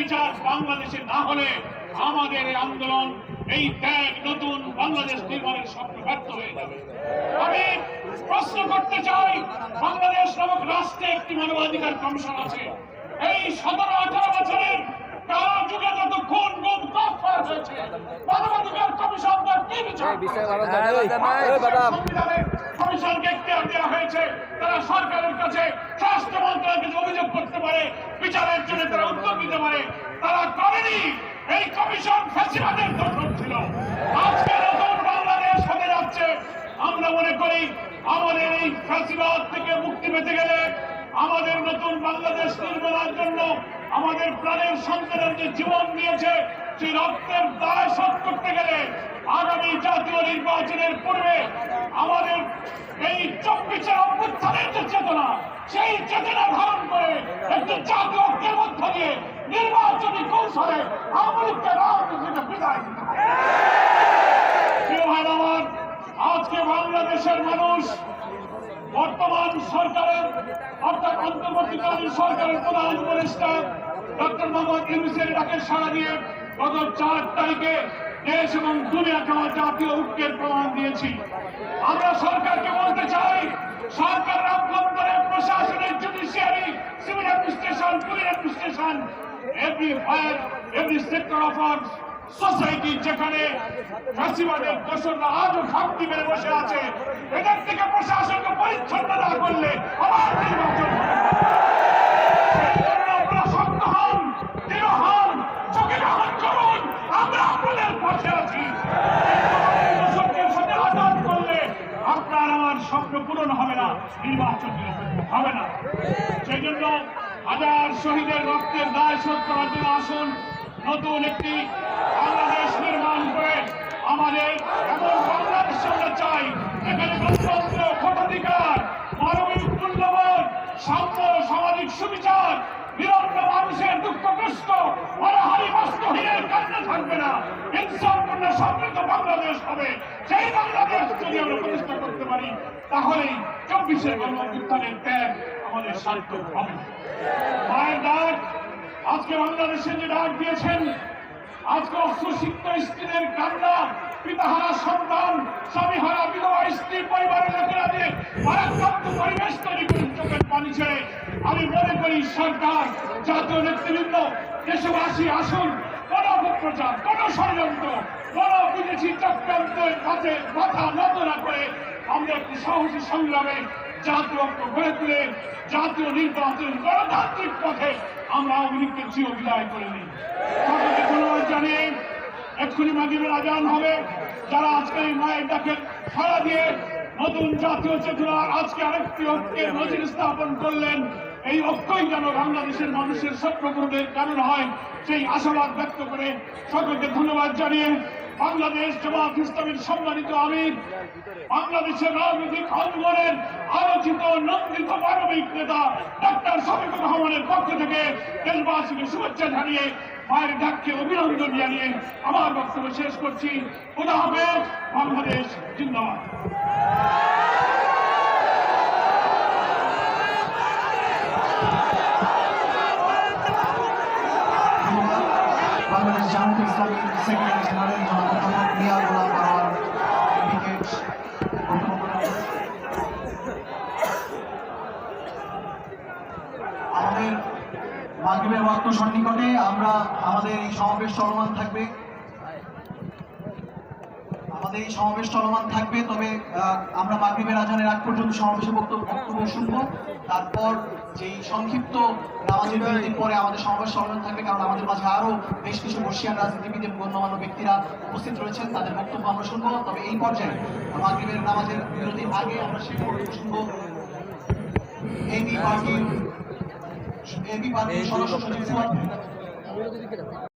বিচার বাংলাদেশে না হলে আমাদের এই আন্দোলন এই ত্যাগ নতুন বাংলাদেশ নির্মাণের স্বপ্ন ব্যর্থ হয়ে যাবে। আমি প্রশ্ন করতে চাই বাংলাদেশ নামক রাষ্ট্রে একটি মানবাধিকার কমিশন আছে। এই সতেরো আঠারো বছরের কারা যুগে যত খুন গুম কফার হয়েছে মানবাধিকার কমিশন তার কি বিচার কমিশনকে এখতিয়ার দেওয়া হয়েছে, তারা সরকারের কাছে স্বাস্থ্য মন্ত্রণালয়ের কাছে অভিযোগ করতে পারে, বিচারের জন্য তারা উদ্যোগ নিতে পারে, তারা করেনি। এই কমিশন ফ্যাসিবাদের দখল ছিল। আজকে নতুন বাংলাদেশ হতে যাচ্ছে। আমরা মনে করি, আমাদের এই ফ্যাসিবাদ থেকে মুক্তি পেতে গেলে আমাদের নতুন বাংলাদেশ নির্মাণের জন্য আমাদের প্রাণের সন্তানের যে জীবন দিয়েছে, সেই রক্তের দায় শোধ করতে গেলে আগামী জাতীয় নির্বাচনের পূর্বে চব্বিশের অভ্যুত্থানের যে চেতনা, সেই চেতনা ধারণ করে একটি জাতীয় ঐক্যের মধ্য দিয়ে নির্বাচনী কৌশলে আজকে বাংলাদেশের মানুষ বর্তমান সরকারের, অর্থাৎ অন্তর্বর্তীকালীন সরকারের প্রধান উপদেষ্টা ডক্টর মোহাম্মদ ইউনুসের ডাকে সাড়া দিয়ে গত চার তারিখে দেশ এবং দুনিয়াকে আমার জাতীয় ঐক্যের প্রমাণ দিয়েছি। আমরা সরকারকে বলতে চাই সরকারের অভ্যন্তরে প্রশাসনের judiciary civil administration police administration every sphere every sector of our society যেখানে ফাঁসিবাদের দোষররা আজও খামতি মেরে বসে আছে, এদের থেকে প্রশাসনকে পরিচ্ছন্ন না করলে আবার নির্বাচন হবে। সেই জন্য আপনারা শক্ত হন, দৃঢ় হন, চোখে ধারণ করুন, আমরা আপনাদের পাশে আছি। এই দোষরদের সাথে আঘাত করলে আপনার আমার স্বপ্ন পূরণ হবে না, নির্বাচন হবে না। সেই জন্য হাজার শহীদের রক্তের দায় শোধ করার জন্য আসুন, নতুন একটি বাংলাদেশ নির্মাণ করে আমাদের এমন বাংলাদেশ চাই। থাকবে না। ইনসানপূর্ণ সমৃদ্ধ বাংলাদেশ হবে। সেই বাংলাদেশ যদি আমরা প্রতিষ্ঠা করতে পারি, তাহলেই চব্বিশের গণ উত্থানের ত্যাগ আমাদের হবে। মায়ের ডাক, আজকে বাংলাদেশে যে ডাক দিয়েছেন, আজকে স্ত্রীদের কান্না, পিতাহারা সন্তান, স্বামীহারা বিধবা স্ত্রী পরিবারের লোকেরা দিয়ে পরিবেশ তৈরি করে চোখের পানি আমি মনে করি সরকার, জাতীয় নেতৃবৃন্দ, দেশবাসী আসুন। অপপ্রচার কোন ষড়যন্ত্র কোন বিদেশি চক্রান্তের কাছে মাথা নত না করে আমরা একটি সাহসী সংগ্রামে জাতীয় ঐক্য গড়ে তুলে জাতীয় নির্বাচন গণতান্ত্রিক পথে আমরা আওয়ামী লীগকে বিদায় করে নিই। সকলকে ধন্যবাদ জানিয়ে এক্ষুনি মাগিবের আজান হবে। যারা আজকে এই মায়ের ডাকে সাড়া দিয়ে নতুন জাতীয় চেতনা আজকে আরেকটি ঐক্যের নজির স্থাপন করলেন এই ঐক্যই যেন বাংলাদেশের মানুষের স্বপ্নপূরণের কারণ হয়, সেই আশাবাদ ব্যক্ত করে সকলকে ধন্যবাদ জানিয়ে বাংলাদেশ জামাত ইসলামের সম্মানিত আমির, বাংলাদেশের রাজনৈতিক আন্দোলনের আলোচিত নন্দিত মানবিক নেতা ডাক্তার শফিকুর রহমানের পক্ষ থেকে দেশবাসীকে শুভেচ্ছা জানিয়ে মায়ের ডাককে অভিনন্দন জানিয়ে আমার বক্তব্য শেষ করছি। খোদা হবে বাংলাদেশ জিন্দাবাদ। আমাদের মাগরিবের ওয়াক্ত সন্নিকটে আমরা আমাদের এই সমাবেশ চলমান থাকবে। আমাদের এই সমাবেশ চলমান থাকবে। তবে আমরা মাগরিবের আজানের আগ পর্যন্ত সমাবেশে বক্তব্য বক্তব্য শুনব। তারপর যেই সংক্ষিপ্ত নামাজের পরে আমাদের সমাবেশ চলমান থাকবে, কারণ আমাদের মাঝে আরও বেশ কিছু বর্ষিয়ান রাজনীতিবিদ এবং গণ্যমান্য ব্যক্তিরা উপস্থিত রয়েছেন, তাদের বক্তব্য আমরা শুনব। তবে এই পর্যায়ে মাগরিবের নামাজের বিরতির আগে আমরা সেই বক্তব্য শুনব। এবি পার্টির এবি পার্টির সদস্য সচিব।